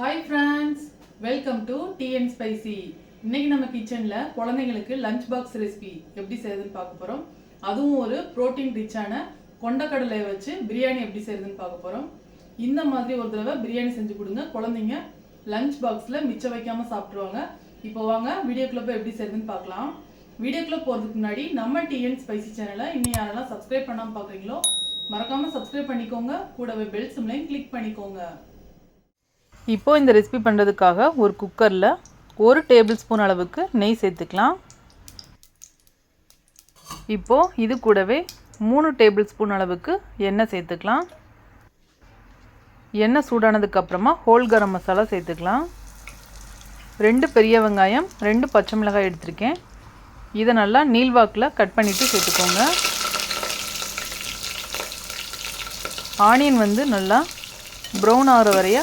Hi friends welcome to TN spicy இன்னைக்கு நம்ம கிச்சனில் குழந்தைங்களுக்கு லஞ்ச் பாக்ஸ் ரெசிபி எப்படி செய்யுதுன்னு பார்க்க போகிறோம் அதுவும் ஒரு ப்ரோட்டீன் ரிச்சான கொண்டக்கடலை வச்சு பிரியாணி எப்படி செய்யுதுன்னு பார்க்க போகிறோம் இந்த மாதிரி ஒரு தடவை பிரியாணி செஞ்சு கொடுங்க. குழந்தைங்க லஞ்ச் பாக்ஸில் மிச்சம் வைக்காமல் சாப்பிட்ருவாங்க இப்போ வாங்க வீடியோ போய் எப்படி செய்யுதுன்னு பார்க்கலாம். வீடியோக்குள்ள போகிறதுக்கு முன்னாடி நம்ம டிஎன் ஸ்பைசி சேனலை இன்னும் யாரெல்லாம் சப்ஸ்கிரைப் பண்ணாமல் பார்க்குறீங்களோ மறக்காமல் சப்ஸ்கிரைப் பண்ணிக்கோங்க. கூடவே பெல் சிம்லையும் கிளிக் பண்ணிக்கோங்க. இப்போது இந்த ரெசிபி பண்ணுறதுக்காக ஒரு குக்கரில் ஒரு டேபிள் ஸ்பூன் அளவுக்கு நெய் சேர்த்துக்கலாம். இப்போது இது கூடவே மூணு டேபிள் ஸ்பூன் அளவுக்கு எண்ணெய் சேர்த்துக்கலாம். எண்ணெய் சூடானதுக்கப்புறமா ஹோல் கரம் மசாலா சேர்த்துக்கலாம். ரெண்டு பெரிய வெங்காயம் ரெண்டு பச்சை மிளகாய் எடுத்திருக்கேன். இதை நல்லா நீள்வாக்கில் கட் பண்ணிவிட்டு சேர்த்துக்கோங்க. ஆனியன் வந்து நல்லா ப்ரௌன் ஆகிற வரைய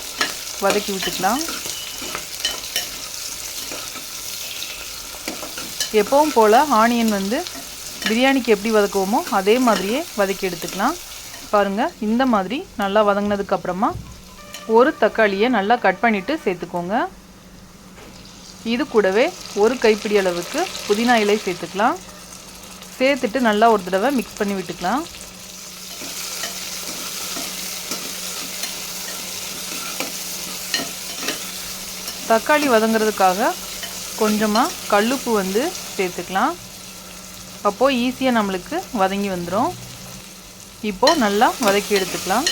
வதக்கி விட்டுக்கலாம். எப்பவும் போல் ஆனியன் வந்து பிரியாணிக்கு எப்படி வதக்குவோமோ அதே மாதிரியே வதக்கி எடுத்துக்கலாம். பாருங்கள் இந்த மாதிரி நல்லா வதங்கினதுக்கப்புறமா ஒரு தக்காளியை நல்லா கட் பண்ணிவிட்டு சேர்த்துக்கோங்க. இது கூடவே ஒரு கைப்பிடி அளவுக்கு புதினா இலை சேர்த்துக்கலாம். சேர்த்துட்டு நல்லா ஒரு தடவை மிக்ஸ் பண்ணி விட்டுக்கலாம். தக்காளி வதங்கிறதுக்காக கொஞ்சமாக கல்லுப்பு வந்து சேர்த்துக்கலாம். அப்போது ஈஸியாக நம்மளுக்கு வதங்கி வந்துடும் இப்போது நல்லா வதக்கி எடுத்துக்கலாம்.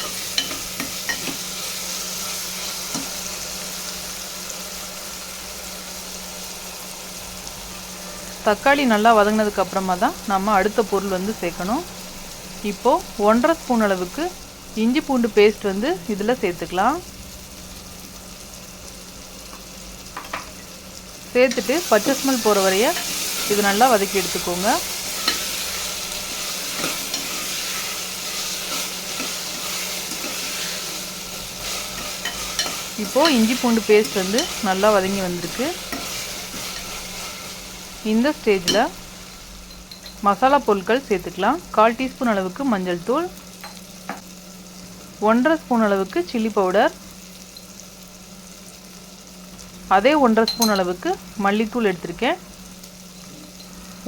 தக்காளி நல்லா வதங்கினதுக்கு அப்புறமா தான் நம்ம அடுத்த பொருள் வந்து சேர்க்கணும். இப்போது ஒன்றரை ஸ்பூன் அளவுக்கு இஞ்சி பூண்டு பேஸ்ட் வந்து இதில் சேர்த்துக்கலாம். சேர்த்துட்டு பச்சை ஸ்மெல் போகிற வரைய இது நல்லா வதக்கி எடுத்துக்கோங்க. இப்போது இஞ்சி பூண்டு பேஸ்ட் வந்து நல்லா வதங்கி வந்திருக்கு. இந்த ஸ்டேஜில் மசாலா பொருட்கள் சேர்த்துக்கலாம். கால் டீஸ்பூன் அளவுக்கு மஞ்சள் தூள் ஒன்றரை ஸ்பூன் அளவுக்கு சில்லி பவுடர் அதே ஒன்றரை ஸ்பூன் அளவுக்கு மல்லித்தூள் எடுத்திருக்கேன்.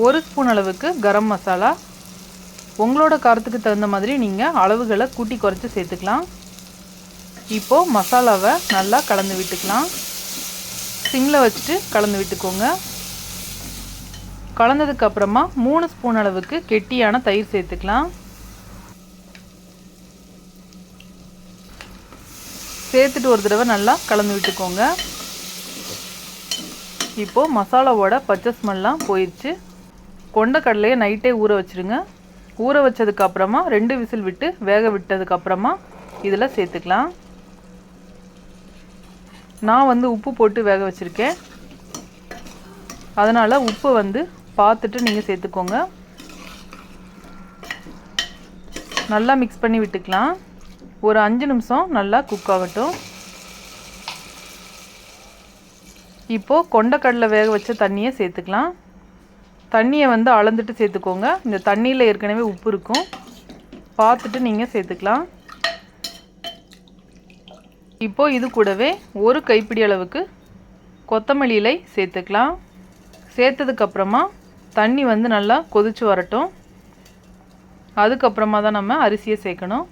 ஒரு ஸ்பூன் அளவுக்கு கரம் மசாலா. உங்களோட காரத்துக்கு தகுந்த மாதிரி நீங்கள் அளவுகளை கூட்டி குறைச்சி சேர்த்துக்கலாம். இப்போது மசாலாவை நல்லா கலந்து விட்டுக்கலாம். சிம்மில் வச்சுட்டு கலந்து விட்டுக்கோங்க. கலந்ததுக்கப்புறமா மூணு ஸ்பூன் அளவுக்கு கெட்டியான தயிர் சேர்த்துக்கலாம். சேர்த்துட்டு ஒரு தடவை நல்லா கலந்து விட்டுக்கோங்க. இப்போது மசாலாவோட பச்சை ஸ்மெல்லாம் போயிடுச்சு கொண்டக்கடலையை நைட்டே ஊற வச்சுருங்க. ஊற வச்சதுக்கப்புறமா ரெண்டு விசில் விட்டு வேக விட்டதுக்கப்புறமா இதில் சேர்த்துக்கலாம். நான் வந்து உப்பு போட்டு வேக வச்சுருக்கேன். அதனால் உப்பு வந்து பார்த்துட்டு நீங்கள் சேர்த்துக்கோங்க. நல்லா மிக்ஸ் பண்ணி விட்டுக்கலாம். ஒரு அஞ்சு நிமிஷம் நல்லா குக் ஆகட்டும். இப்போது கொண்டக்கடலை வேக வச்ச தண்ணியை சேர்த்துக்கலாம். தண்ணியை வந்து அளந்துட்டு சேர்த்துக்கோங்க. இந்த தண்ணியில் ஏற்கனவே உப்பு இருக்கும். பார்த்துட்டு நீங்கள் சேர்த்துக்கலாம். இப்போது இது கூடவே ஒரு கைப்பிடி அளவுக்கு கொத்தமல்லி இலை சேர்த்துக்கலாம். சேர்த்ததுக்கப்புறமா தண்ணி வந்து நல்லா கொதிச்சு வரட்டும். அதுக்கப்புறமா தான் நம்ம அரிசியை சேர்க்கணும்.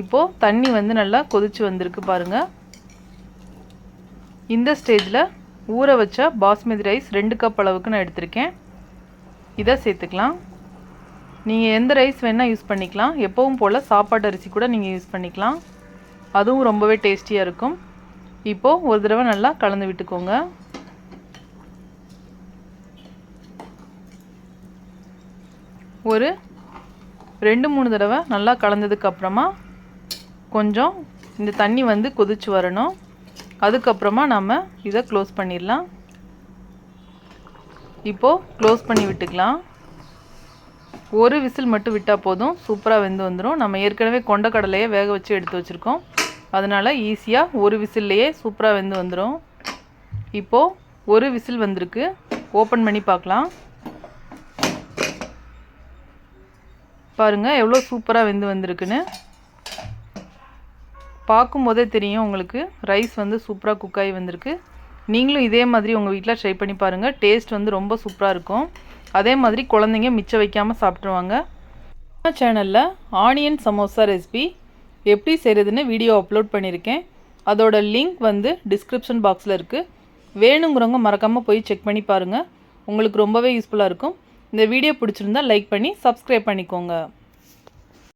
இப்போது தண்ணி வந்து நல்லா கொதிச்சு வந்திருக்கு பாருங்கள் இந்த ஸ்டேஜில் ஊற வச்ச பாஸ்மதி ரைஸ் ரெண்டு கப் அளவுக்கு நான் எடுத்திருக்கேன். இதை சேர்த்துக்கலாம். நீங்கள் எந்த ரைஸ் வேணால் யூஸ் பண்ணிக்கலாம். எப்பவும் போல் சாப்பாட்டு அரிசி கூட நீங்கள் யூஸ் பண்ணிக்கலாம். அதுவும் ரொம்பவே டேஸ்டியாக இருக்கும். இப்போது ஒரு தடவை நல்லா கலந்து விட்டுக்கோங்க. ஒரு ரெண்டு மூணு தடவை நல்லா கலந்ததுக்கப்புறமா கொஞ்சம் இந்த தண்ணி வந்து கொதிச்சு வரணும். அதுக்கப்புறமா நம்ம இதை க்ளோஸ் பண்ணிடலாம். இப்போது க்ளோஸ் பண்ணி விட்டுக்கலாம். ஒரு விசில் மட்டும் விட்டால் போதும். சூப்பராக வெந்து வந்துடும் நம்ம ஏற்கனவே கொண்டக்கடலையை வேக வச்சு எடுத்து வச்சுருக்கோம். அதனால் ஈஸியாக ஒரு விசில்லையே சூப்பராக வெந்து வந்துடும் இப்போது ஒரு விசில் வந்திருக்கு. ஓப்பன் பண்ணி பார்க்கலாம். பாருங்கள் எவ்வளோ சூப்பராக வெந்து வந்திருக்குன்னு. பார்க்கும்போதே தெரியும் உங்களுக்கு. ரைஸ் வந்து சூப்பராக குக் ஆகி வந்திருக்கு. நீங்களும் இதே மாதிரி உங்கள் வீட்டில் ட்ரை பண்ணி பாருங்கள் டேஸ்ட் வந்து ரொம்ப சூப்பராக இருக்கும். அதே மாதிரி குழந்தைங்க மிச்சம் வைக்காமல் சாப்பிட்ருவாங்க நம்ம சேனலில் ஆனியன் சமோசா ரெசிபி எப்படி செய்கிறதுன்னு வீடியோ அப்லோட் பண்ணியிருக்கேன். அதோட லிங்க் வந்து டிஸ்கிரிப்ஷன் பாக்ஸில் இருக்குது வேணுங்கிறவங்க மறக்காமல் போய் செக் பண்ணி பாருங்கள் உங்களுக்கு ரொம்பவே யூஸ்ஃபுல்லாக இருக்கும். இந்த வீடியோ பிடிச்சிருந்தா லைக் பண்ணி சப்ஸ்கிரைப் பண்ணிக்கோங்க.